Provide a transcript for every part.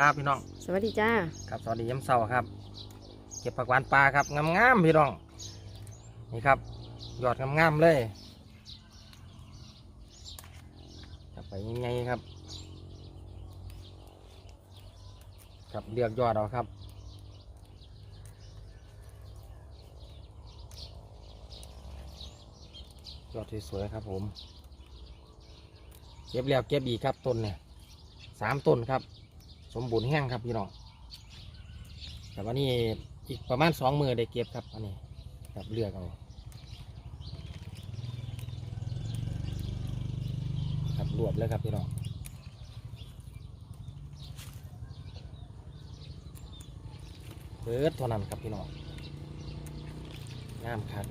ครับพี่น้องสวัสดีจ้าครับสวัสดีย้ำเสาร์ครับ เก็บผักหวานปลาครับงามๆพี่น้องนี่ครับยอดงามๆเลยจับไปยังไงครับครับเลือกยอดเอาครับยอดสวยๆครับผม เก็บแล้วเก็บอีกครับต้นเนี่ยสามต้นครับ สมบูรณ์แห้งครับพี่น้องแต่ว่านี่อีกประมาณสองมือได้เก็บครับอันนี้ครับเลือกเอาครับรวบเลยครับพี่น้องเบิดเท่านั้นครับพี่น้องงามครับ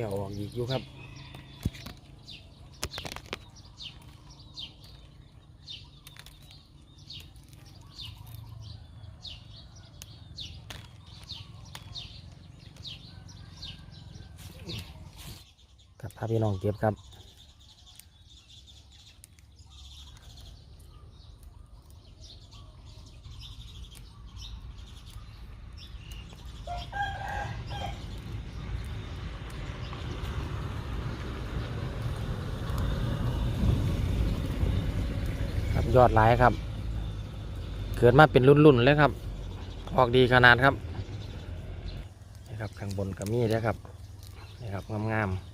ลี้ยวออกอีกอยู่ครับครับพาพี่น้องเก็บครับ ยอดหลายครับ เกิดมาเป็นรุ่นๆเลยครับ ออกดีขนาดครับนี่ครับข้างบนก็มีด้วยครับนี่ครับงามๆ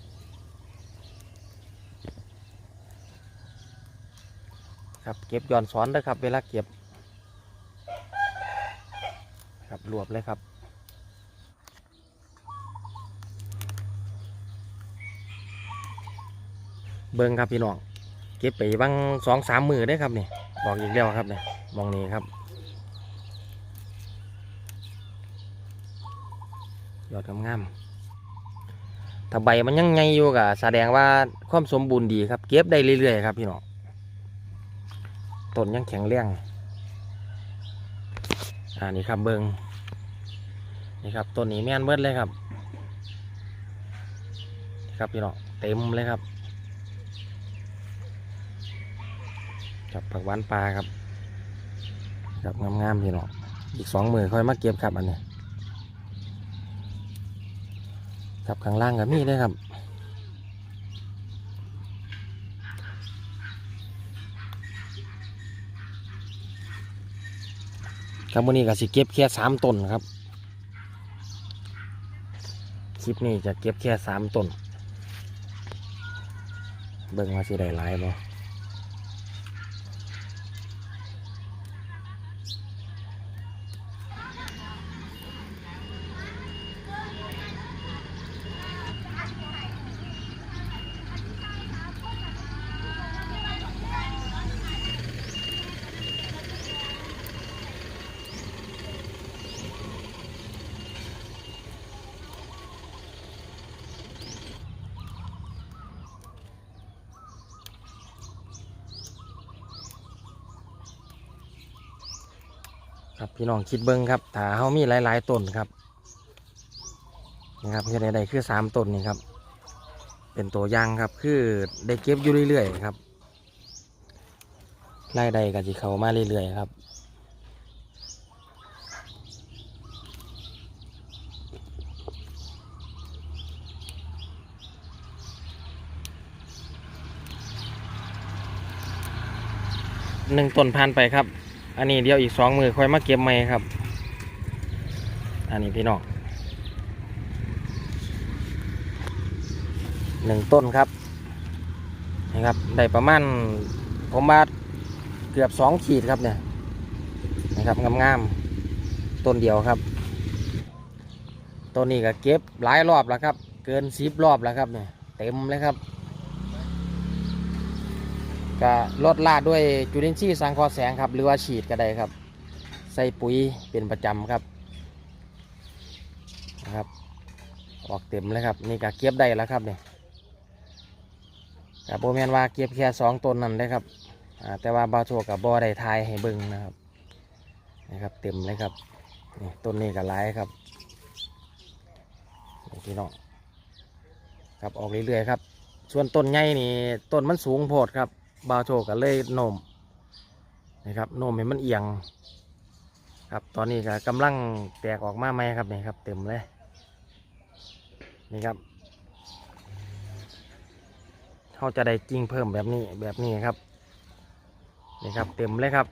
ครับเก็บย้อนสอนด้วยครับ เวลาเก็บ ครับรวบเลยครับเบิ้งครับพี่น้อง เก็บไปบางสองสามมือได้ครับนี่บอกอีกแล้วครับเนี่ยมองนี้ครับยอดงามๆถ้าใบมันยังไงอยู่ก็แสดงว่าความสมบูรณ์ดีครับ เก็บได้เรื่อยๆครับพี่น้องต้นยังแข็งแรงอ่านี่ครับเบิงนี่ครับต้นนี้แม่นเบิดเลยครับนี่ครับพี่น้องเต็มเลยครับ กับผักหวานปลาครับกับงามๆพี่น้องอีกสองมือค่อยมาเก็บครับอันนี้กับข้างล่างกับมีด้วยครับครับวันนี้ก็สิเก็บแค่สามต้นครับ คลิปนี้จะเก็บแค่สามต้น เบิ่งว่าสิได้หลายบ่ ครับพี่น้องคิดเบิ้งครับถ้าเขามีหลายๆต้นครับนี่ครับคือใดๆคือสามต้นนี่ครับ เป็นตัวอย่างครับคือได้เก็บอยู่เรื่อยๆครับรายได้ก็จะเขามาเรื่อยๆครับหนึ่งต้นผ่านไปครับ อันนี้เดี๋ยวอีกสองมือค่อยมาเก็บใหม่ครับ อันนี้พี่น้องหนึ่งต้นครับนะครับได้ประมาณผมมาเกือบสองขีดครับเนี่ยนะครับงามๆต้นเดียวครับต้นนี้ก็เก็บหลายรอบแล้วครับ เกินสิบรอบแล้วครับเนี่ยเต็มเลยครับ ก็ลดลาดด้วยจุลินทรีย์สังเคราะห์แสงครับ หรือว่าฉีดก็ได้ครับ ใส่ปุ๋ยเป็นประจำครับนะครับออกเต็มเลยครับนี่ก็เก็บได้แล้วครับเนี่ยกับโบแมนว่าเก็บแค่สองต้นนั่นเลยครับแต่ว่าบาโชกับบอได้ทายให้เบิ่งนะครับนะครับ เต็มเลยครับนี่ต้นนี้ก็หลายครับนี่พี่น้องครับออกเรื่อยๆครับ ส่วนต้นใหญ่นี่ต้นมันสูงโพดครับ บาโชก็เลยโนมนะครับโนมให้มันเอียง ครับตอนนี้ก็กำลังแตกออกมาไหมครับนี่ครับเต็มเลยนี่ครับเขาจะได้กิ่งเพิ่มแบบนี้แบบนี้ครับนี่ครับเต็มเลยครับ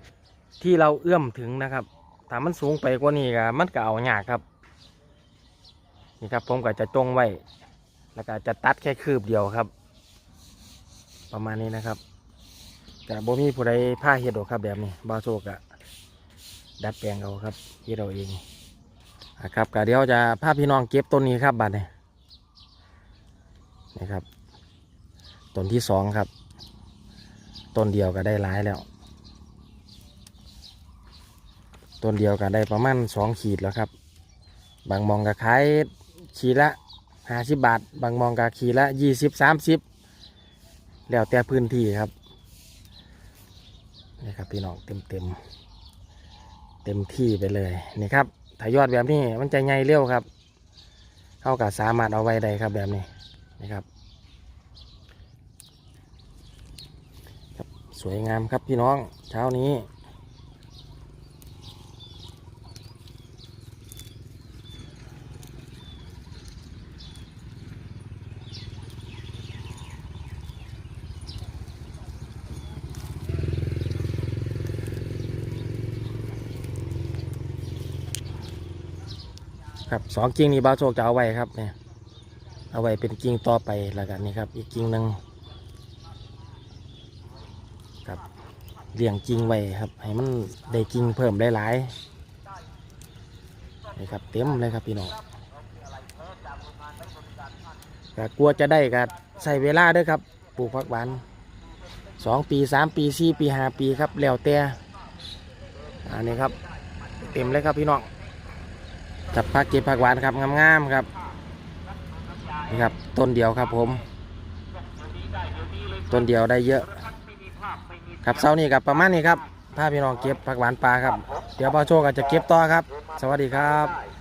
ที่เราเอื้อมถึงนะครับถ้ามันสูงไปกว่านี้ก็มันก็เอาหยากครับนี่ครับผมก็จะจงไว้แล้วก็จะตัดแค่คืบเดียวครับ ประมาณนี้นะครับ แต่บ่มีผู้ใดผ้าเฮ็ดดอกครับแบบนี้บาโชกอะดัดแปลงเอาครับเฮ็ดเอาเองครับก็เดี๋ยวจะพาพี่น้องเก็บต้นนี้ครับบัดนี้นี่ครับต้นที่สองครับ ต้นเดียวก็ได้หลายแล้ว ต้นเดียวก็ได้ประมาณสองขีดแล้วครับ บางมองก็ขายขีดละห้าสิบบาท บางมองก็ขีดละยี่สิบสามสิบแล้วแต่พื้นที่ครับ นี่ครับพี่น้องเต็มเต็มเต็มที่ไปเลยนี่ครับถ้ายอดแบบนี้มันจะใหญ่เร็วครับเข้ากับสามารถเอาไว้ได้ครับแบบนี้นะครับครับ สวยงามครับพี่น้องเช้านี้ ครับสองกิ่งนี้บ้าโชคจะเอาไว้ครับเนี่ยเอาไว้เป็นกิ่งต่อไปแล้วกันนี่ครับ อีกกิ่งหนึ่งครับเลี้ยงกิ่งไว้ครับ ให้มันได้กิ่งเพิ่มหลายๆนี่ครับเต็มเลยครับพี่น้องก็กลัวจะได้ก็ใส่เวลาด้วยครับปลูกผักหวานสองปีสามปีสี่ปีห้าปีครับแล้วแต่อันนี้ครับ เต็มเลยครับพี่น้อง จับผักเก็บผักหวานครับงามๆครับนี่ครับต้นเดียวครับผม ต้นเดียวได้เยอะ ครับเช้านี้ครับประมาณนี้ครับพาพี่น้องเก็บผักหวานปลาครับ เดี๋ยวพ่อโชคอาจจะเก็บต่อครับ สวัสดีครับ